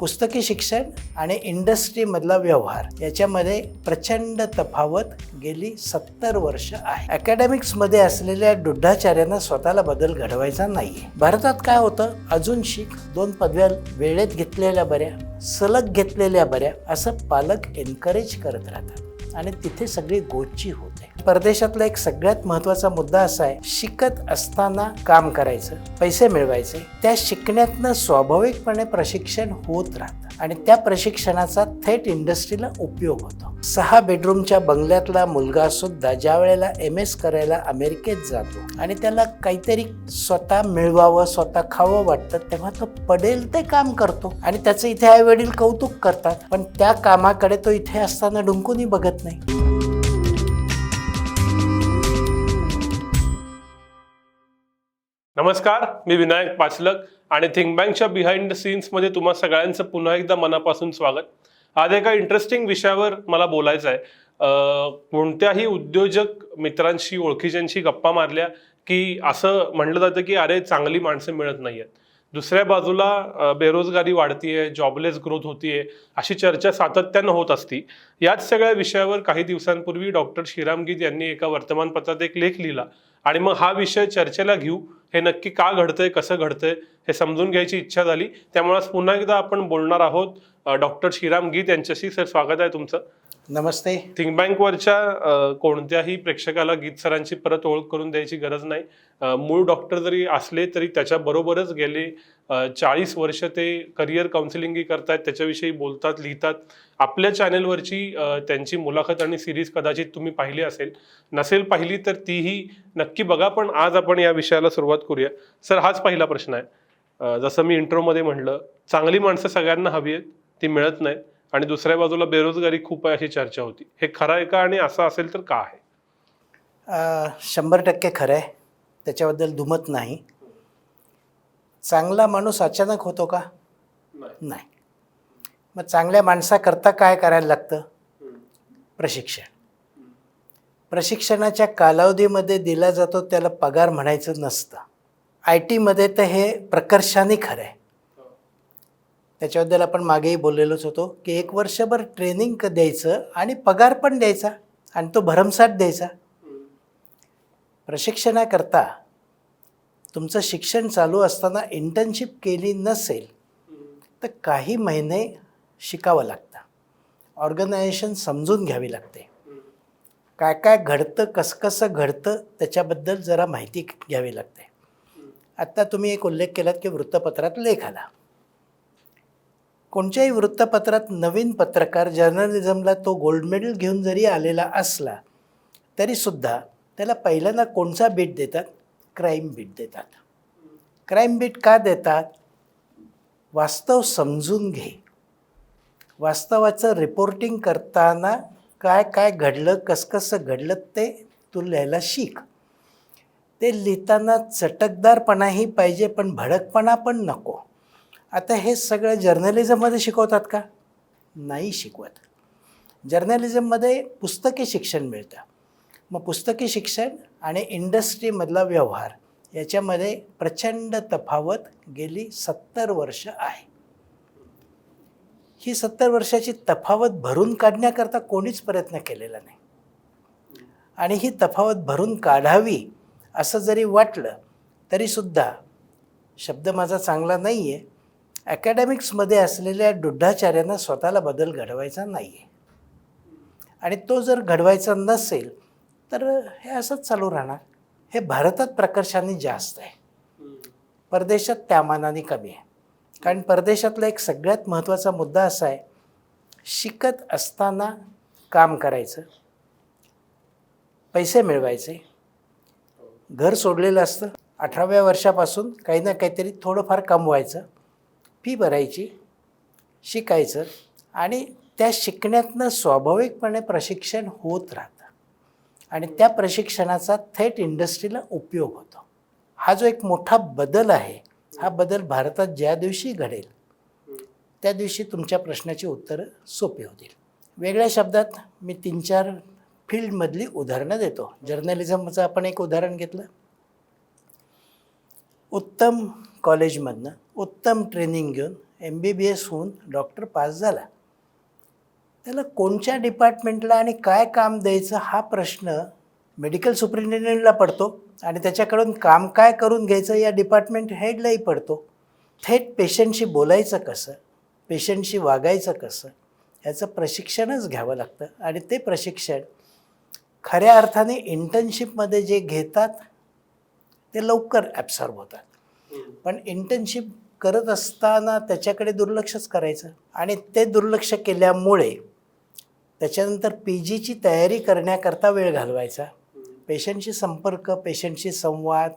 पुस्तकी शिक्षण आणि इंडस्ट्रीमधला व्यवहार. याच्यामध्ये प्रचंड तफावत गेली सत्तर वर्ष आहे. अकॅडमिक्समध्ये असलेल्या दुड्ढाचार्यांना स्वतःला बदल घडवायचा नाही भारतात काय होतं? अजून शिक दोन पदव्या वेळेत घेतलेल्या बऱ्या सलग घेतलेल्या बऱ्या असं पालक एनकरेज करत राहतात. आणि तिथे सगळी गोची होते. परदेशातला एक सगळ्यात महत्त्वाचा मुद्दा असा आहे शिकत असताना काम करायचं पैसे मिळवायचे. त्या शिकण्यातनं स्वाभाविकपणे प्रशिक्षण होत राहतं आणि त्या प्रशिक्षणाचा थेट इंडस्ट्रीला उपयोग होतो. सहा बेडरूमच्या बंगल्यातला मुलगा सुद्धा ज्या वेळेला एम एस करायला अमेरिकेत जातो आणि त्याला काहीतरी स्वतः मिळवावं स्वतः खावं वाटतं तेव्हा तो पडेल ते काम करतो. आणि त्याचं इथे आई वडील कौतुक करतात पण त्या कामाकडे तो इथे असताना डुंकूनही बघत नाही. नमस्कार मी विनायक पाचलक आणि थिंक बँकच्या बिहाइंड द सीन्समध्ये तुम्हा सगळ्यांचं पुन्हा एकदा मनापासून स्वागत. आज एका इंटरेस्टिंग विषयावर मला बोलायचं आहे कोणत्याही उद्योजक मित्रांशी ओळखीच्यांशी गप्पा मारल्या की असं म्हणलं जातं की अरे चांगली माणसं मिळत नाही आहेत दुसऱ्या बाजूला बेरोजगारी वाढतीये जॉबलेस ग्रोथ होतीये अशी चर्चा सातत्यानं होत असती. याच सगळ्या विषयावर काही दिवसांपूर्वी डॉक्टर श्रीराम गीत यांनी एका वर्तमानपत्रात एक लेख लिहिला. आणि मग हा विषय चर्चेला घेऊ हे नक्की का घडतंय कसं घडतंय हे समजून घ्यायची इच्छा झाली. त्यामुळे आज पुन्हा एकदा आपण बोलणार आहोत डॉक्टर श्रीराम गीत यांच्याशी. सर स्वागत आहे तुमचं. नमस्ते. थिंक बँकवरच्या कोणत्याही प्रेक्षकाला गीत सरांची परत ओळख करून द्यायची गरज नाही. मूळ डॉक्टर जरी असले तरी त्याच्याबरोबरच गेले चाळीस वर्ष ते करिअर काउन्सिलिंगही करतात त्याच्याविषयी बोलतात लिहितात. आपल्या चॅनेलवरची त्यांची मुलाखत आणि सिरीज कदाचित तुम्ही पाहिली असेल. नसेल पाहिली तर तीही नक्की बघा पण आज आपण या विषयाला सुरुवात करूया. सर हाच पहिला प्रश्न आहे. जसं मी इंट्रोमध्ये म्हणलं चांगली माणसं सगळ्यांना हवी आहेत ती मिळत नाहीत. आणि दुसऱ्या बाजूला बेरोजगारी खूप आहे अशी चर्चा होती. हे खरं आहे का आणि असं असेल तर का आहे? शंभर टक्के खरं आहे. त्याच्याबद्दल दुमत नाही. चांगला माणूस अचानक होतो का? नाही. मग चांगल्या माणसाकरता काय करायला लागतं? प्रशिक्षण. प्रशिक्षणाच्या कालावधीमध्ये दिला जातो त्याला पगार म्हणायचं नसतं. आय टीमध्ये तर हे प्रकर्षाने खरं आहे. त्याच्याबद्दल आपण मागेही बोललेलोच होतो की एक वर्षभर ट्रेनिंग क द्यायचं आणि पगार पण द्यायचा आणि तो भरमसाठ द्यायचा. प्रशिक्षणाकरता तुमचं शिक्षण चालू असताना इंटर्नशिप केली नसेल तर काही महिने शिकावं लागतं. ऑर्गनायझेशन समजून घ्यावी लागते. काय काय घडतं कसं कसं घडतं त्याच्याबद्दल जरा माहिती घ्यावी लागते. आत्ता तुम्ही एक उल्लेख केलात की वृत्तपत्रात लेख आला. कोणत्याही वृत्तपत्रात नवीन पत्रकार जर्नलिझमला तो गोल्ड मेडल घेऊन जरी आलेला असला तरीसुद्धा त्याला पहिल्यांदा कोणचा बीट देतात? क्राईम बीट देतात. क्राईम बीट का देतात? वास्तव समजून घे. वास्तवाचं रिपोर्टिंग करताना काय काय घडलं कसकसं घडलं ते तू लिहायला शिक. ते लिहिताना चटकदारपणाही पाहिजे पण भडकपणा पण नको. आता हे सगळं जर्नलिझममध्ये शिकवतात का? नाही शिकवत. जर्नलिझममध्ये पुस्तकी शिक्षण मिळतं. मग पुस्तकी शिक्षण आणि इंडस्ट्रीमधला व्यवहार याच्यामध्ये प्रचंड तफावत गेली सत्तर वर्ष आहे. ही सत्तर वर्षाची तफावत भरून काढण्याकरता कोणीच प्रयत्न केलेला नाही. आणि ही तफावत भरून काढावी असं जरी वाटलं तरीसुद्धा शब्द माझा चांगला नाही आहे अकॅडमिक्समध्ये असलेल्या दुड्ढाचार्यांना स्वतःला बदल घडवायचा नाही आहे आणि तो जर घडवायचा नसेल तर हे असंच चालू राहणार. हे भारतात प्रकर्षाने जास्त आहे. परदेशात त्या मानाने कमी आहे. कारण परदेशातला एक सगळ्यात महत्त्वाचा मुद्दा असा आहे शिकत असताना काम करायचं पैसे मिळवायचे घर सोडलेलं असतं अठराव्या वर्षापासून काही ना काहीतरी थोडंफार कमवायचं फी भरायची शिकायचं आणि त्या शिकण्यातनं स्वाभाविकपणे प्रशिक्षण होत राहतं. आणि त्या प्रशिक्षणाचा थेट इंडस्ट्रीला उपयोग होतो. हा जो एक मोठा बदल आहे हा बदल भारतात ज्या दिवशी घडेल त्या दिवशी तुमच्या प्रश्नाची उत्तरं सोपी होतील. वेगळ्या शब्दात मी तीन चार फील्डमधली उदाहरणं देतो. जर्नलिझमचं आपण एक उदाहरण घेतलं. उत्तम कॉलेजमधनं उत्तम ट्रेनिंग घेऊन एम बी बी एस होऊन डॉक्टर पास झाला. त्याला कोणत्या डिपार्टमेंटला आणि काय काम द्यायचं हा प्रश्न मेडिकल सुपरिटेंडेंटला पडतो आणि त्याच्याकडून काम काय करून घ्यायचं या डिपार्टमेंट हेडलाही पडतो. थेट पेशंटशी बोलायचं कसं? पेशंटशी वागायचं कसं? याचं प्रशिक्षणच घ्यावं लागतं आणि ते प्रशिक्षण खऱ्या अर्थाने इंटर्नशिपमध्ये जे घेतात ते लवकर ॲब्सॉर्ब होतात. पण इंटर्नशिप करत असताना त्याच्याकडे दुर्लक्षच करायचं. आणि ते दुर्लक्ष केल्यामुळे त्याच्यानंतर पी जीची तयारी करण्याकरता वेळ घालवायचा. पेशंटशी संपर्क पेशंटशी संवाद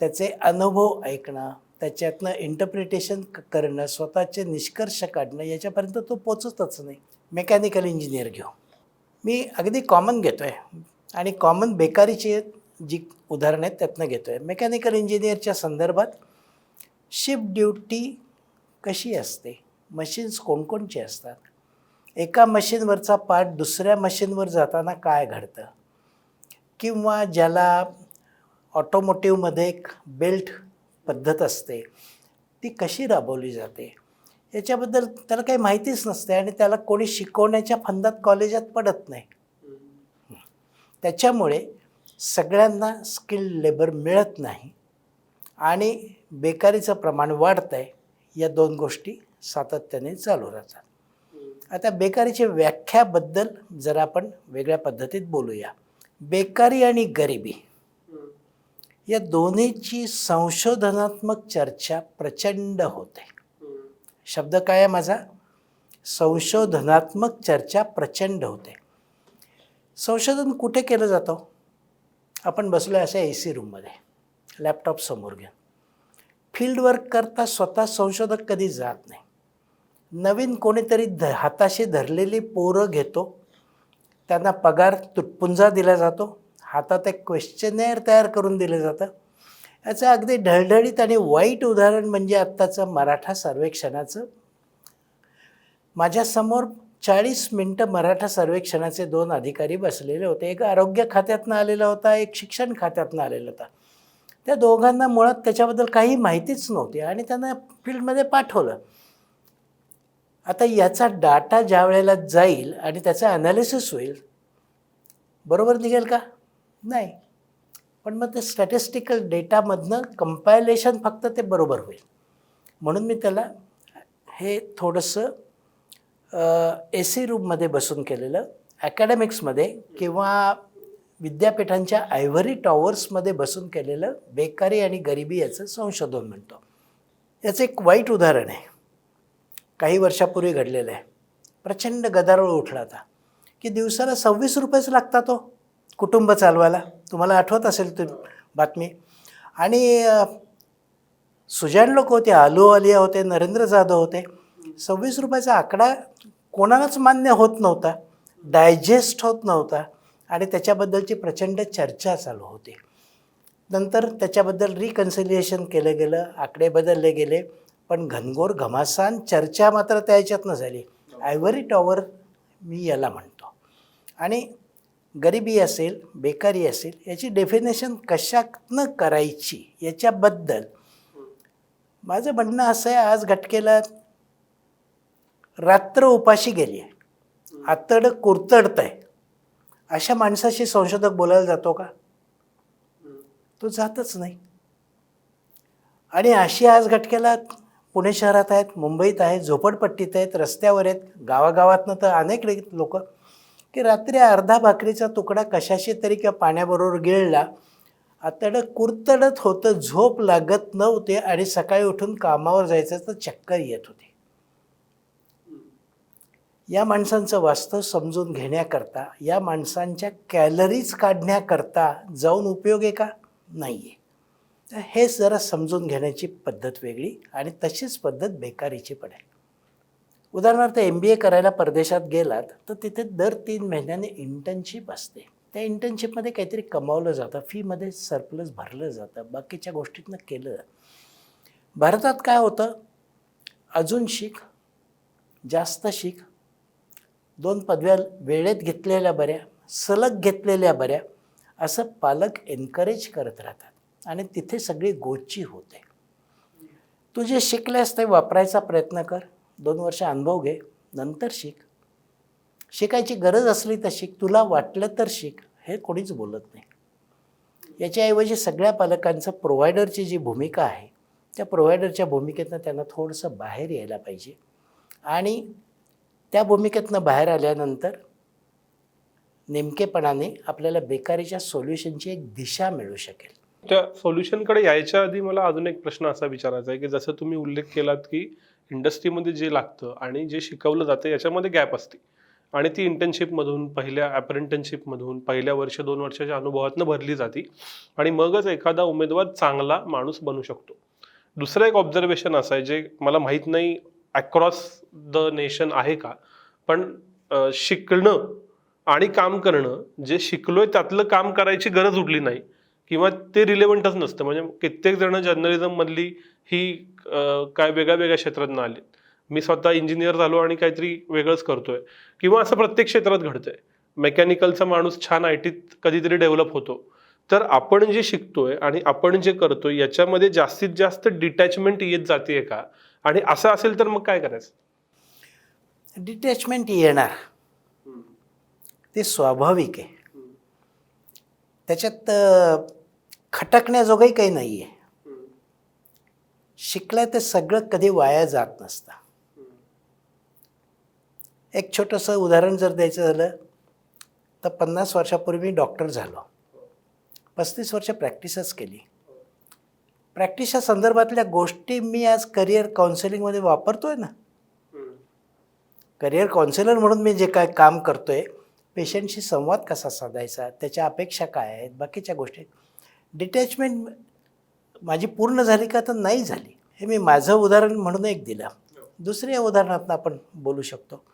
त्याचे अनुभव ऐकणं त्याच्यातनं इंटरप्रिटेशन क- करणं स्वतःचे निष्कर्ष काढणं याच्यापर्यंत तो पोचतच नाही. मेकॅनिकल इंजिनियर घेऊ मी अगदी कॉमन घेतो आहे आणि कॉमन बेकारीची जी उदाहरणं आहेत त्यातनं घेतो आहे मेकॅनिकल इंजिनियरच्या संदर्भात शिफ्ट ड्युटी कशी असते? मशीन्स कोणकोणचे असतात? एका मशीनवरचा पार्ट दुसऱ्या मशीनवर जाताना काय घडतं? किंवा ज्याला ऑटोमोटिव्हमध्ये एक बेल्ट पद्धत असते ती कशी राबवली जाते? याच्याबद्दल त्याला काही माहितीच नसते आणि त्याला कोणी शिकवण्याच्या फंदात कॉलेजात पडत नाही. त्याच्यामुळे सगळ्यांना स्किल्ड लेबर मिळत नाही आणि बेकारीचं प्रमाण वाढतं आहे या दोन गोष्टी सातत्याने चालू राहतात. आता बेकारीच्या व्याख्याबद्दल जर आपण वेगळ्या पद्धतीत बोलूया. बेकारी आणि गरिबी या दोन्हीची संशोधनात्मक चर्चा प्रचंड होते. शब्द काय आहे माझा? संशोधनात्मक चर्चा प्रचंड होते. संशोधन कुठे केलं जातं? आपण बसलो आहे अशा ए सी रूममध्ये लॅपटॉप समोर घेऊन फील्ड वर्क करता स्वतः संशोधक कधी जात नाही. नवीन कोणीतरी ध हाताशी धरलेली पोरं घेतो. त्यांना पगार तुटपुंजा दिला जातो. हातात एक क्वेश्चनेअर तयार करून दिलं जातं. याचं अगदी ढळढळीत आणि वाईट उदाहरण म्हणजे आत्ताचं मराठा सर्वेक्षणाचं. माझ्यासमोर चाळीस मिनटं मराठा सर्वेक्षणाचे दोन अधिकारी बसलेले होते. एक आरोग्य खात्यातनं आलेला होता एक शिक्षण खात्यातनं आलेला होता. त्या दोघांना मुळात त्याच्याबद्दल काही माहितीच नव्हती आणि त्यांना फील्डमध्ये पाठवलं. आता याचा डाटा ज्या वेळेला जाईल आणि त्याचं ॲनालिसिस होईल बरोबर निघेल का? नाही. पण मग ते स्टॅटिस्टिकल डेटामधनं कंपायलेशन फक्त ते बरोबर होईल. म्हणून मी त्याला हे थोडंसं ए सी रूममध्ये बसून केलेलं अकॅडमिक्समध्ये किंवा विद्यापीठांच्या आयव्हरी टॉवर्समध्ये बसून केलेलं बेकारी आणि गरिबी याचं संशोधन म्हणतो. याचं एक वाईट उदाहरण आहे. काही वर्षापूर्वी घडलेलं आहे. प्रचंड गदारोळ उठला होता. की दिवसाला सव्वीस रुपयेच लागता तो हो, कुटुंब चालवायला. तुम्हाला आठवत असेल तु बातमी. आणि सुजान सुजाण लोक होते आलू आलिया होते नरेंद्र जाधव होते. सव्वीस रुपयाचा आकडा कोणालाच मान्य होत नव्हता. डायजेस्ट होत नव्हता. आणि त्याच्याबद्दलची प्रचंड चर्चा चालू होती. नंतर त्याच्याबद्दल रिकन्सिलिएशन केलं गेलं आकडे बदलले गेले. पण घनघोर घमासान चर्चा मात्र त्या ह्याच्यातनं झाली. आयव्हरी टॉवर मी याला म्हणतो. आणि गरिबी असेल बेकारी असेल याची डेफिनेशन कशातनं करायची याच्याबद्दल? माझं म्हणणं असं आहे आज घटकेला रात्र उपाशी गेली आहे. आतड कुरतडत आहे अशा माणसाशी संशोधक बोलायला जातो का? तो जातच नाही. आणि अशी आज घटकेला पुणे शहरात आहेत मुंबईत आहेत झोपडपट्टीत आहेत रस्त्यावर आहेत गावागावातनं तर अनेक लोक की रात्री अर्धा भाकरीचा तुकडा कशाशी तरी किंवा पाण्याबरोबर गिळला आतडं कुरतडत होतं झोप लागत नव्हते आणि सकाळी उठून कामावर जायचं तर चक्कर येत होती. या माणसांचं वास्तव समजून घेण्याकरता या माणसांच्या कॅलरीज काढण्याकरता जाऊन उपयोग आहे का? नाही आहे तर हे जरा समजून घेण्याची पद्धत वेगळी आणि तशीच पद्धत बेकारीची पण आहे. उदाहरणार्थ एम बी ए करायला परदेशात गेलात तर तिथे दर तीन महिन्याने इंटर्नशिप असते. त्या इंटर्नशिपमध्ये काहीतरी कमावलं जातं फीमध्ये सरप्लस भरलं जातं बाकीच्या गोष्टीतनं केलं जातं. भारतात काय होतं? अजून शिक जास्त शिक दोन पदव्या वेळेत घेतलेल्या बऱ्या सलग घेतलेल्या बऱ्या असं पालक एनकरेज करत राहतात. आणि तिथे सगळी गोची होते. तू जे शिकलेस ते वापरायचा प्रयत्न कर. दोन वर्ष अनुभव घे नंतर शिक. शिकायची गरज असली तर शिक तुला वाटलं तर शिक हे कोणीच बोलत नाही. याच्याऐवजी सगळ्या पालकांचं प्रोव्हायडरची जी भूमिका आहे त्या प्रोव्हायडरच्या भूमिकेतनं त्यांना थोडंसं बाहेर यायला पाहिजे. आणि त्या भूमिकेतनं बाहेर आल्यानंतर नेमकेपणाने आपल्याला बेकारीच्या सोल्युशनची एक दिशा मिळू शकेल. त्या सोल्युशनकडे यायच्या आधी मला अजून एक प्रश्न असा विचारायचा आहे की जसं तुम्ही उल्लेख केलात की इंडस्ट्रीमध्ये जे लागतं आणि जे शिकवलं जातं याच्यामध्ये गॅप असते. आणि ती इंटर्नशिपमधून पहिल्या अप्रेंटनशिपमधून पहिल्या वर्ष दोन वर्षाच्या अनुभवातनं भरली जाते. आणि मगच एखादा उमेदवार चांगला माणूस बनू शकतो. दुसरं एक ऑब्झर्वेशन असं आहे जे मला माहीत नाही अक्रॉस द नेशन आहे का? पण शिकणं आणि काम करणं जे शिकलोय त्यातलं काम करायची गरज उरली नाही किंवा ते रिलेव्हंटच नसतं. म्हणजे कित्येक जण जर्नलिझम मधली ही काय वेगळ्या वेगळ्या क्षेत्रातनं आली मी स्वतः इंजिनियर झालो आणि काहीतरी वेगळंच करतोय. किंवा असं प्रत्येक क्षेत्रात घडतंय. मेकॅनिकलचा माणूस छान आय टीत कधीतरी डेव्हलप होतो. तर आपण जे शिकतोय आणि आपण जे करतोय याच्यामध्ये जास्तीत जास्त डिटॅचमेंट येत जाते का? आणि असं असेल तर मग काय करायचं? डिटॅचमेंट येणार. ते स्वाभाविक आहे. त्याच्यात खटकण्याजोगंही काही नाही आहे शिकलं तर सगळं कधी वाया जात नसतं. एक छोटंसं उदाहरण जर द्यायचं झालं तर पन्नास वर्षापूर्वी डॉक्टर झालो. पस्तीस वर्ष प्रॅक्टिसच केली. प्रॅक्टिसच्या संदर्भातल्या गोष्टी मी आज करिअर काउन्सिलिंगमध्ये वापरतोय ना. करिअर काउन्सिलर म्हणून मी जे काय काम करतोय पेशंटशी संवाद कसा साधायचा त्याच्या अपेक्षा काय आहेत बाकीच्या गोष्टी. डिटॅचमेंट माझी पूर्ण झाली का तर नाही झाली. हे मी माझं उदाहरण म्हणून एक दिलं. दुसऱ्या उदाहरणातून आपण बोलू शकतो.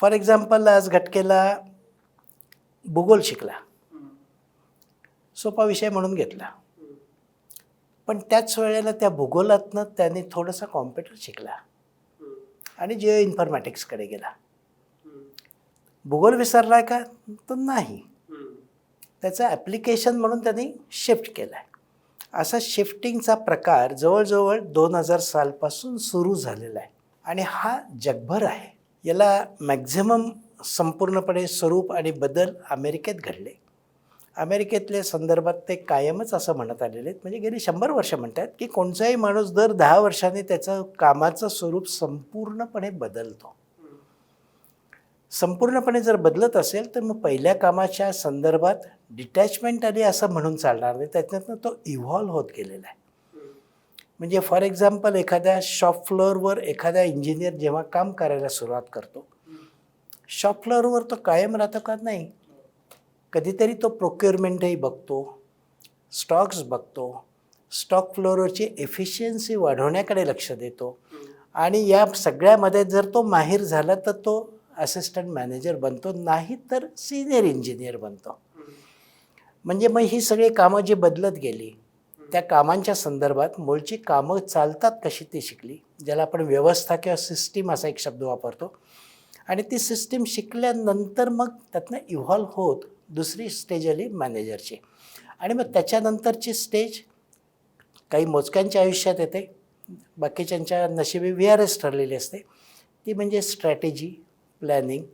फॉर एक्झाम्पल आज घटकेला भूगोल शिकला. सोपा विषय म्हणून घेतला. पण त्याच वेळेला त्या भूगोलातनं त्याने थोडासा कॉम्प्युटर शिकला. आणि जिओ इन्फॉर्मॅटिक्सकडे गेला. भूगोल विसरलाय का? तर नाही. त्याचं ॲप्लिकेशन म्हणून त्यांनी शिफ्ट केलं आहे असा शिफ्टिंगचा प्रकार जवळजवळ दोन हजार सालपासून सुरू झालेला आहे. आणि हा जगभर आहे. याला मॅक्झिमम संपूर्णपणे स्वरूप आणि बदल अमेरिकेत घडले. अमेरिकेतल्या संदर्भात ते कायमच असं म्हणत आलेले आहेत. म्हणजे गेली शंभर वर्ष म्हणतात की कोणताही माणूस दर दहा वर्षांनी त्याचं कामाचं स्वरूप संपूर्णपणे बदलतो. संपूर्णपणे जर बदलत असेल तर मग पहिल्या कामाच्या संदर्भात डिटॅचमेंट आली असं म्हणून चालणार नाही. त्याच्यातनं तो इव्हॉल्व्ह होत गेलेला आहे. म्हणजे फॉर एक्झाम्पल एखाद्या शॉप फ्लोअरवर एखादा इंजिनियर जेव्हा काम करायला सुरुवात करतो शॉप फ्लोअरवर तो कायम राहतो का? नाही. कधीतरी तो प्रोक्युअरमेंटही बघतो स्टॉक्स बघतो स्टॉक फ्लोअरवरची एफिशियन्सी वाढवण्याकडे लक्ष देतो. आणि या सगळ्यामध्ये जर तो माहीर झाला तर तो असिस्टंट मॅनेजर बनतो नाही तर सिनियर इंजिनियर बनतो. म्हणजे मग ही सगळी कामं जी बदलत गेली त्या कामांच्या संदर्भात मूळची कामं चालतात कशी ती शिकली ज्याला आपण व्यवस्था किंवा सिस्टीम असा एक शब्द वापरतो. आणि ती सिस्टीम शिकल्यानंतर मग त्यातनं इव्हॉल्व होत दुसरी स्टेज आली मॅनेजरची आणि मग त्याच्यानंतरची स्टेज काही मोजक्यांच्या आयुष्यात येते बाकीच्यांच्या नशिबी व्ही आर एस ठरलेली असते. ती म्हणजे स्ट्रॅटेजी प्लॅनिंग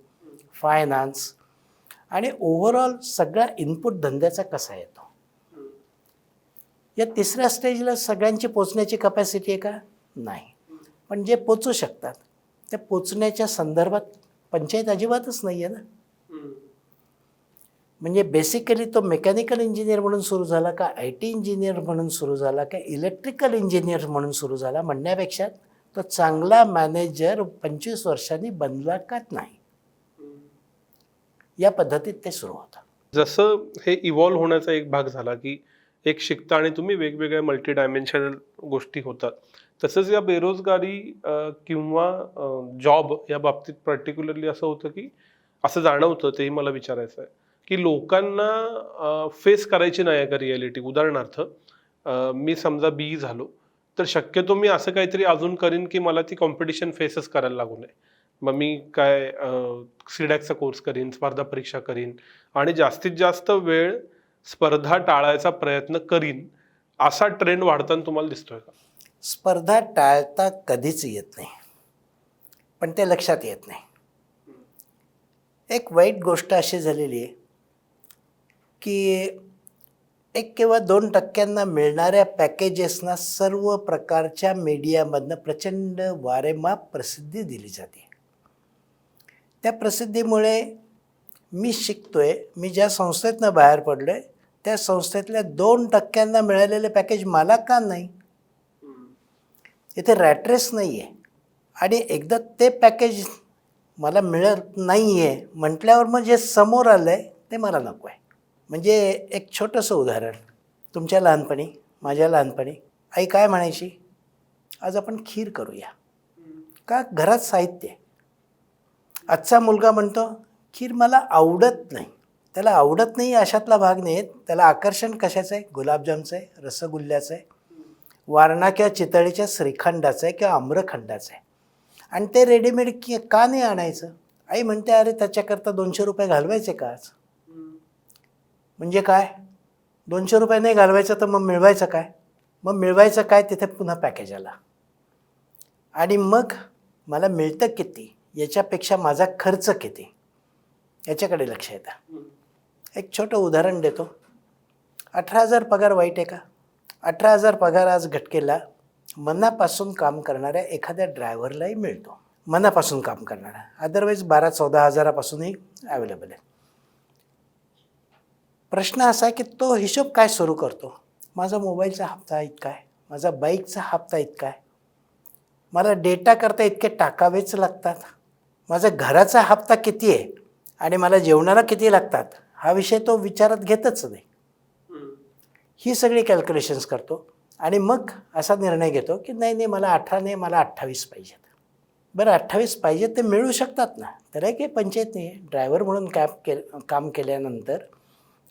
फायनान्स आणि ओव्हरऑल सगळा इनपुट धंद्याचा कसा येतो. या तिसऱ्या स्टेजला सगळ्यांची पोचण्याची कपॅसिटी आहे का? नाही. पण जे पोचू शकतात त्या पोचण्याच्या संदर्भात पंचायत अजिबातच नाही आहे ना म्हणजे बेसिकली तो मेकॅनिकल इंजिनियर म्हणून सुरू झाला का आय टी इंजिनियर म्हणून सुरू झाला का इलेक्ट्रिकल इंजिनियर म्हणून सुरू झाला म्हणण्यापेक्षा तो चांगला मॅनेजर पंचवीस वर्षांनी बनला का नाही? या पद्धतीत ते सुरू होतं. जसं हे इव्हॉल्व्ह होण्याचा एक भाग झाला की एक शिकता आणि तुम्ही वेगवेगळ्या मल्टी डायमेन्शनल गोष्टी होतात. तसंच या बेरोजगारी किंवा जॉब या बाबतीत पर्टिक्युलरली असं होतं की असं जाणवतं तेही मला विचारायचं आहे. की लोकांना फेस करायची नाही आहे का रिॲलिटी उदाहरणार्थ मी समजा बी झालो तर शक्यतो मी असं काहीतरी अजून करीन की मला ती कॉम्पिटिशन फेसच करायला लागू नये. मग मी काय सिडॅकचा कोर्स करीन स्पर्धा परीक्षा करीन आणि जास्तीत जास्त वेळ स्पर्धा टाळायचा प्रयत्न करीन असा ट्रेंड वाढताना तुम्हाला दिसतोय का? स्पर्धा टाळता कधीच येत नाही. पण ते लक्षात येत नाही. एक वाईट गोष्ट अशी झालेली आहे की एक किंवा दोन टक्क्यांना मिळणाऱ्या पॅकेजेसना सर्व प्रकारच्या मीडियामधनं प्रचंड वारेमाप प्रसिद्धी दिली जाते. त्या प्रसिद्धीमुळे मी शिकतोय मी ज्या संस्थेतनं बाहेर पडलो आहे त्या संस्थेतल्या दोन टक्क्यांना मिळालेले पॅकेज मला का नाही? इथे रॅट्रेस नाही आहे आणि एकदा ते पॅकेज मला मिळत नाही आहे म्हटल्यावर मग जे समोर आलं आहे ते मला नको आहे म्हणजे एक छोटंसं उदाहरण. तुमच्या लहानपणी माझ्या लहानपणी आई काय म्हणायची? आज आपण खीर करूया. का? घरात साहित्य आहे. आजचा मुलगा म्हणतो खीर मला आवडत नाही. त्याला आवडत नाही अशातला भाग नाही त्याला आकर्षण कशाचं आहे? गुलाबजामचं आहे? रसगुल्ल्याचं आहे? वारणा किंवा चितळीच्या श्रीखंडाचं आहे किंवा आम्रखंडाचं आहे. आणि ते रेडीमेड की का नाही आणायचं? आई म्हणते अरे त्याच्याकरता दोनशे रुपये घालवायचे का आज? म्हणजे काय? दोनशे रुपये नाही घालवायचं तर मग मिळवायचं काय? मग मिळवायचं काय तिथे पुन्हा पॅकेज आला आणि मग मला मिळतं किती? याच्यापेक्षा माझा खर्च किती? याच्याकडे लक्ष येतं. एक छोटं उदाहरण देतो. अठरा हजार पगार वाईट आहे का? अठरा हजार पगार आज घटकेला मनापासून काम करणाऱ्या एखाद्या ड्रायव्हरलाही मिळतो. मनापासून काम करणारा. अदरवाईज बारा चौदा हजारापासूनही अवेलेबल आहे. प्रश्न असा आहे की तो हिशोब काय सुरू करतो? माझा मोबाईलचा हप्ता इतका आहे. माझा बाईकचा हप्ता इतका आहे. मला डेटा करता इतके टाकावेच लागतात. माझा घराचा हप्ता किती आहे? आणि मला जेवणाला किती लागतात? हा विषय तो विचारात घेतच नाही. ही सगळी कॅल्क्युलेशन्स करतो. आणि मग असा निर्णय घेतो की नाही नाही मला अठरा नाही मला अठ्ठावीस पाहिजेत. बरं अठ्ठावीस पाहिजेत ते मिळू शकतात ना? तर काही पंचायत नाही. आहे ड्रायव्हर म्हणून कॅब के काम केल्यानंतर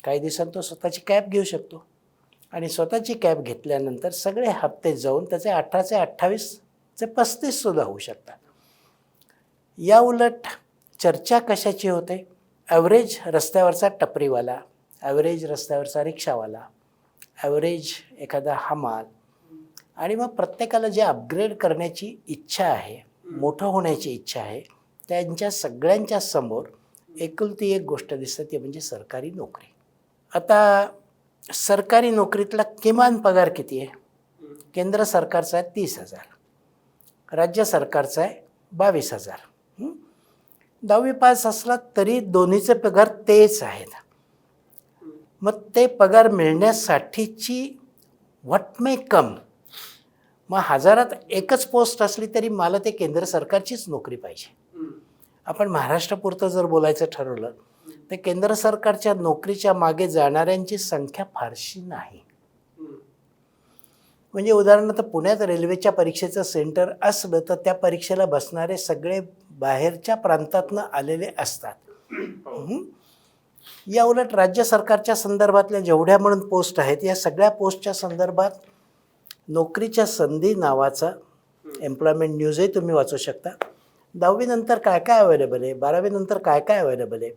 काही दिवसांत तो स्वतःची कॅब घेऊ शकतो. आणि स्वतःची कॅब घेतल्यानंतर सगळे हप्ते जाऊन त्याचे अठराचे अठ्ठावीसचे पस्तीससुद्धा होऊ शकतात. या उलट चर्चा कशाची होते? ॲव्हरेज रस्त्यावरचा टपरीवाला ॲव्हरेज रस्त्यावरचा रिक्षावाला ॲव्हरेज एखादा हा माल. आणि मग प्रत्येकाला जे अपग्रेड करण्याची इच्छा आहे मोठं होण्याची इच्छा आहे त्यांच्या सगळ्यांच्या समोर एकुलती एक गोष्ट दिसते ती म्हणजे सरकारी नोकरी. आता सरकारी नोकरीतला किमान पगार किती आहे? केंद्र सरकारचा आहे तीस हजार. राज्य सरकारचा आहे बावीस हजार. दहावी पास असला तरी दोन्हीचे पगार तेच आहेत. मग ते पगार मिळण्यासाठीची व्हॉट मे कम. मग हजारात एकच पोस्ट असली तरी मला ते केंद्र सरकारचीच नोकरी पाहिजे. आपण महाराष्ट्रापुरतं जर बोलायचं ठरवलं तर केंद्र सरकारच्या नोकरीच्या मागे जाणाऱ्यांची संख्या फारशी नाही. म्हणजे उदाहरणार्थ पुण्यात रेल्वेच्या परीक्षेचं सेंटर असलं तर त्या परीक्षेला बसणारे सगळे बाहेरच्या प्रांतातनं आलेले असतात. हं? या उलट राज्य सरकारच्या संदर्भातल्या जेवढ्या म्हणून पोस्ट आहेत या सगळ्या पोस्टच्या संदर्भात नोकरीच्या संधी नावाचा एम्प्लॉयमेंट न्यूजही तुम्ही वाचू शकता. दहावीनंतर काय काय अवेलेबल आहे? बारावीनंतर काय काय अवेलेबल आहे?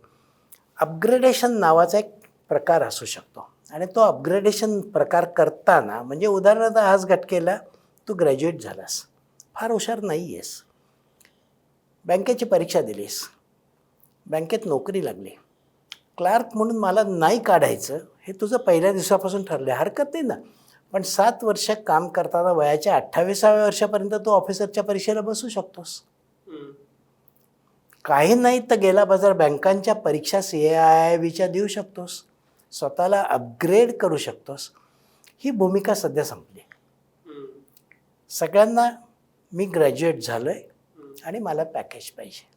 अपग्रेडेशन नावाचा एक प्रकार असू शकतो. आणि तो अपग्रेडेशन प्रकार करताना म्हणजे उदाहरणार्थ आज घटकेला तू ग्रॅज्युएट झालास. फार हुशार नाही आहेस बँकेची परीक्षा दिलीस. बँकेत नोकरी लागली. क्लार्क म्हणून मला नाही काढायचं हे तुझं पहिल्या दिवसापासून ठरलं आहे हरकत नाही ना. पण सात वर्ष काम करताना वयाच्या अठ्ठावीसाव्या वर्षापर्यंत तू ऑफिसरच्या परीक्षेला बसू शकतोस. काही नाही तर गेला बाजार बँकांच्या परीक्षा सी ए आय बीच्या देऊ शकतोस. स्वतःला अपग्रेड करू शकतोस. ही भूमिका सध्या संपली. सगळ्यांना मी ग्रॅज्युएट झालो आहे आणि मला पॅकेज पाहिजे.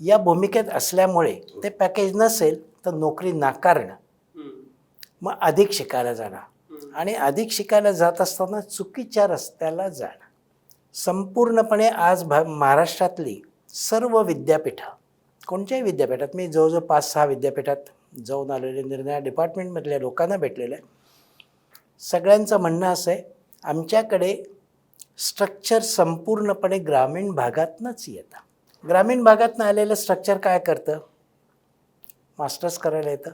या भूमिकेत असल्यामुळे ते पॅकेज नसेल तर नोकरी नाकारणं. मग अधिक शिकायला जाणं. आणि अधिक शिकायला जात असताना चुकीच्या रस्त्याला जाणं. संपूर्णपणे आज भा महाराष्ट्रातली सर्व विद्यापीठं कोणत्याही विद्यापीठात मी जवळजवळ पाच सहा विद्यापीठात जाऊन आलेले निर्णय डिपार्टमेंटमधल्या लोकांना भेटलेलं. आहे सगळ्यांचं म्हणणं असं आहे आमच्याकडे स्ट्रक्चर संपूर्णपणे ग्रामीण भागातनंच येतं. ग्रामीण भागातनं आलेलं स्ट्रक्चर काय करतं? मास्टर्स करायला येतं.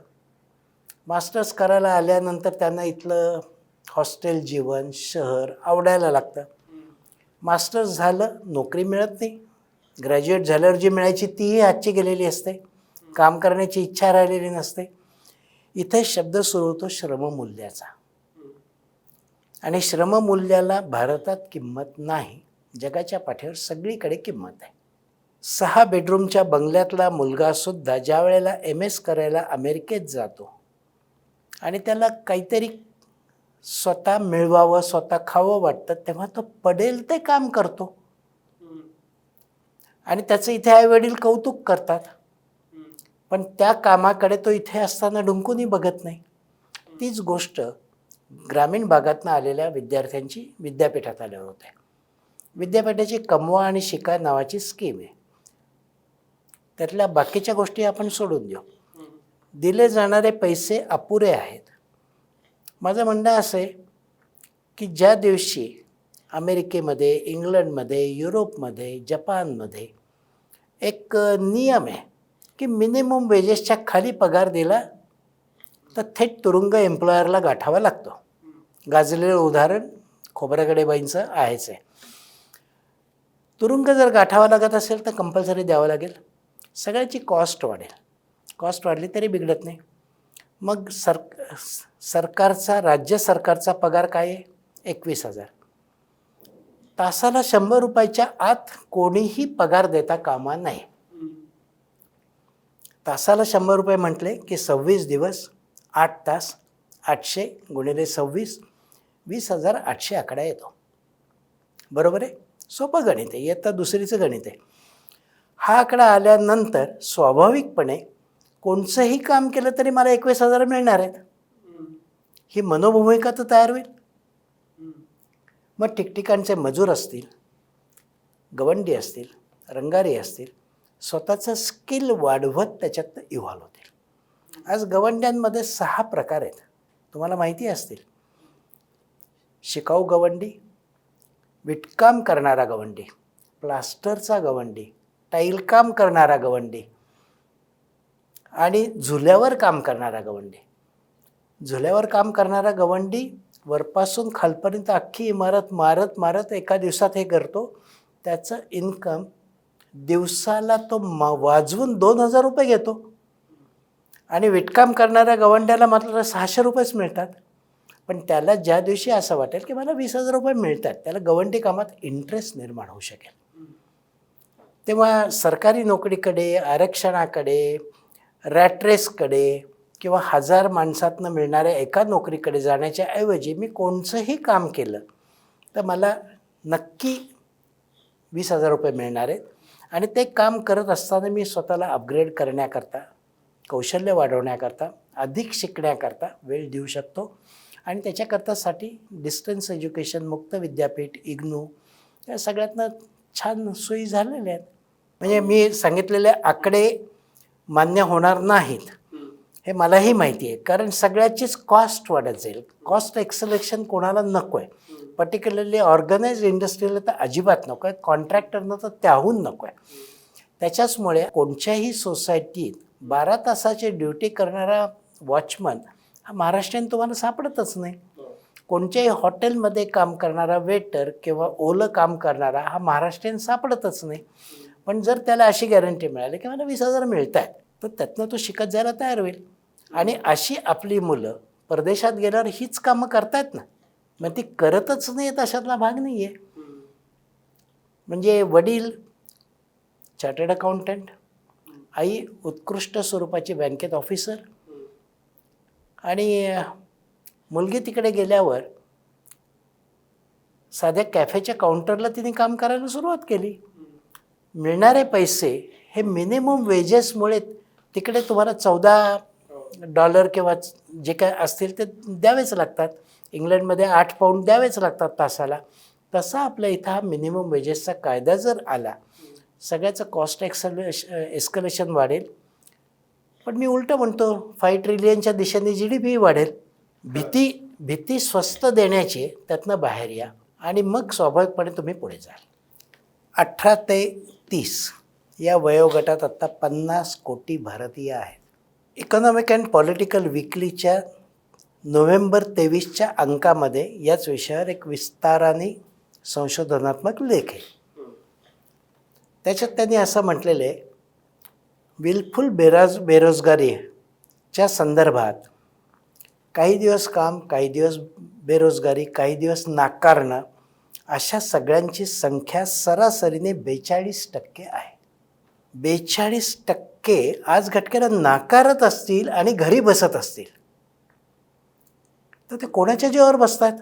मास्टर्स करायला आल्यानंतर त्यांना इथलं हॉस्टेल जीवन शहर आवडायला लागतं. मास्टर्स झालं नोकरी मिळत नाही. ग्रॅज्युएट झाल्यावर जी मिळायची तीही आजची गेलेली असते. काम करण्याची इच्छा राहिलेली नसते. इथे शब्द सुरू होतो श्रममूल्याचा. आणि श्रममूल्याला भारतात किंमत नाही. जगाच्या पाठीवर सगळीकडे किंमत आहे. सहा बेडरूमच्या बंगल्यातला मुलगासुद्धा ज्या वेळेला एम एस करायला अमेरिकेत जातो आणि त्याला काहीतरी स्वतः मिळवावं स्वतः खावं वाटतं तेव्हा तो पडेल ते काम करतो. आणि त्याचं इथे आई वडील कौतुक करतात. पण त्या कामाकडे तो इथे असताना डुंकूनही बघत नाही. तीच गोष्ट ग्रामीण भागातनं आलेल्या विद्यार्थ्यांची विद्यापीठात आल्यावर होते विद्यापीठाची कमवा आणि शिका नावाची स्कीम आहे. त्यातल्या बाकीच्या गोष्टी आपण सोडून देऊ. दिले जाणारे पैसे अपुरे आहेत. माझं म्हणणं असं आहे की ज्या दिवशी अमेरिकेमध्ये इंग्लंडमध्ये युरोपमध्ये जपानमध्ये एक नियम आहे की मिनिमम वेजेसच्या खाली पगार दिला तर थेट तुरुंग एम्प्लॉयरला गाठावा लागतो. गाजलेलं उदाहरण खोबऱ्याकडे बाईंचं आहेच आहे. तुरुंग जर गाठावा लागत असेल तर कंपल्सरी द्यावं लागेल. सगळ्याची कॉस्ट वाढेल. कॉस्ट वाढली तरी बिघडत नाही. मग सर सरकारचा राज्य सरकारचा पगार काय आहे? एकवीस हजार. तासाला शंभर रुपयाच्या आत कोणीही पगार देता कामा नाही. तासाला शंभर रुपये म्हटले की सव्वीस दिवस आठ तास आठशे गुणिले सव्वीस वीस हजार आठशे आकडा येतो. बरोबर आहे? सोपं गणित आहे. इयत्ता दुसरीचं गणित आहे. हा आकडा आल्यानंतर स्वाभाविकपणे कोणचंही काम केलं तरी मला एकवीस हजार मिळणार आहेत. ही मनोभूमिका तर तयार होईल. मग ठिकठिकाणचे मजूर असतील गवंडी असतील रंगारी असतील स्वतःचं स्किल वाढवत त्याच्यात इव्हॉल्व होतील. आज गवंड्यांमध्ये सहा प्रकार आहेत. तुम्हाला माहिती असतील. शिकाऊ गवंडी विटकाम करणारा गवंडी प्लास्टरचा गवंडी टाईलकाम करणारा गवंडी. आणि झुल्यावर काम करणारा गवंडी. झुल्यावर काम करणारा गवंडी वरपासून खालपर्यंत अख्खी इमारत मारत मारत एका दिवसात हे करतो. त्याचं इन्कम दिवसाला तो मा वाजवून दोन हजार रुपये घेतो. आणि विटकाम करणाऱ्या गवंड्याला मात्र सहाशे रुपयेच मिळतात. पण त्याला ज्या दिवशी असं वाटेल की मला वीस हजार रुपये मिळतात त्याला गवंडी कामात इंटरेस्ट निर्माण होऊ शकेल. तेव्हा सरकारी नोकरीकडे आरक्षणाकडे रॅट्रेसकडे किंवा हजार माणसातनं मिळणाऱ्या एका नोकरीकडे जाण्याच्या ऐवजी मी कोणचंही काम केलं तर मला नक्की वीस हजार रुपये मिळणार आहेत. आणि ते काम करत असताना मी स्वतःला अपग्रेड करण्याकरता कौशल्य वाढवण्याकरता अधिक शिकण्याकरता वेळ देऊ शकतो. आणि त्याच्याकरतासाठी डिस्टन्स एज्युकेशन मुक्त विद्यापीठ इग्नू या सगळ्यातनं छान सोयी झालेल्या आहेत. म्हणजे मी सांगितलेले आकडे मान्य होणार नाहीत. हे मलाही माहिती आहे. कारण सगळ्याचीच कॉस्ट वाढत जाईल. कॉस्ट एक्सलेक्शन कोणाला नको आहे पर्टिक्युलरली ऑर्गनाइज इंडस्ट्रीला तर अजिबात नको आहे कॉन्ट्रॅक्टरनं तर त्याहून नको आहे त्याच्याचमुळे कोणत्याही सोसायटीत बारा तासाची ड्युटी करणारा वॉचमन हा महाराष्ट्रीयन तुम्हाला सापडतच नाही. कोणत्याही हॉटेलमध्ये काम करणारा वेटर किंवा ओलं काम करणारा हा महाराष्ट्रीयन सापडतच नाही. पण जर त्याला अशी गॅरंटी मिळाली की मला वीस हजार मिळत आहेत तर त्यातनं तो शिकत जायला तयार होईल. आणि अशी आपली मुलं परदेशात गेल्यावर हीच कामं करतायत ना? मग ती करतच नाहीत अशातला भाग नाही आहे म्हणजे वडील चार्टर्ड अकाउंटंट आई उत्कृष्ट स्वरूपाची बँकेत ऑफिसर आणि मुलगी तिकडे गेल्यावर साध्या कॅफेच्या काउंटरला तिने काम करायला सुरुवात केली. मिळणारे पैसे हे मिनिमम वेजेसमुळे तिकडे तुम्हाला चौदा डॉलर किंवा जे काय असतील ते द्यावेच लागतात. इंग्लंडमध्ये आठ पाऊंड द्यावेच लागतात तासाला. तसा आपल्या इथं हा मिनिमम वेजेसचा कायदा जर आला सगळ्याचं कॉस्ट एक्सलेश एस्कलेशन वाढेल. पण मी उलटं म्हणतो फाय ट्रिलियनच्या दिशेने जी डी पी वाढेल. भीती भीती स्वस्त देण्याची त्यातनं बाहेर या. आणि मग स्वाभाविकपणे तुम्ही पुढे जाल. अठरा ते तीस या वयोगटात आत्ता पन्नास कोटी भारतीय आहेत. इकॉनॉमिक अँड पॉलिटिकल विकलीच्या नोव्हेंबर तेवीसच्या अंकामध्ये याच विषयावर एक विस्ताराने संशोधनात्मक लेख आहे. त्याच्यात त्यांनी असं म्हटलेलं आहे विलफुल बेराज बेरोजगारीच्या संदर्भात काही दिवस काम काही दिवस बेरोजगारी काही दिवस नाकारणं अशा सगळ्यांची संख्या सरासरीने बेचाळीस टक्के आहे. बेचाळीस टक्के आज घटकेला नाकारत असतील आणि घरी बसत असतील. तर ते कोणाच्या जीवावर बसतात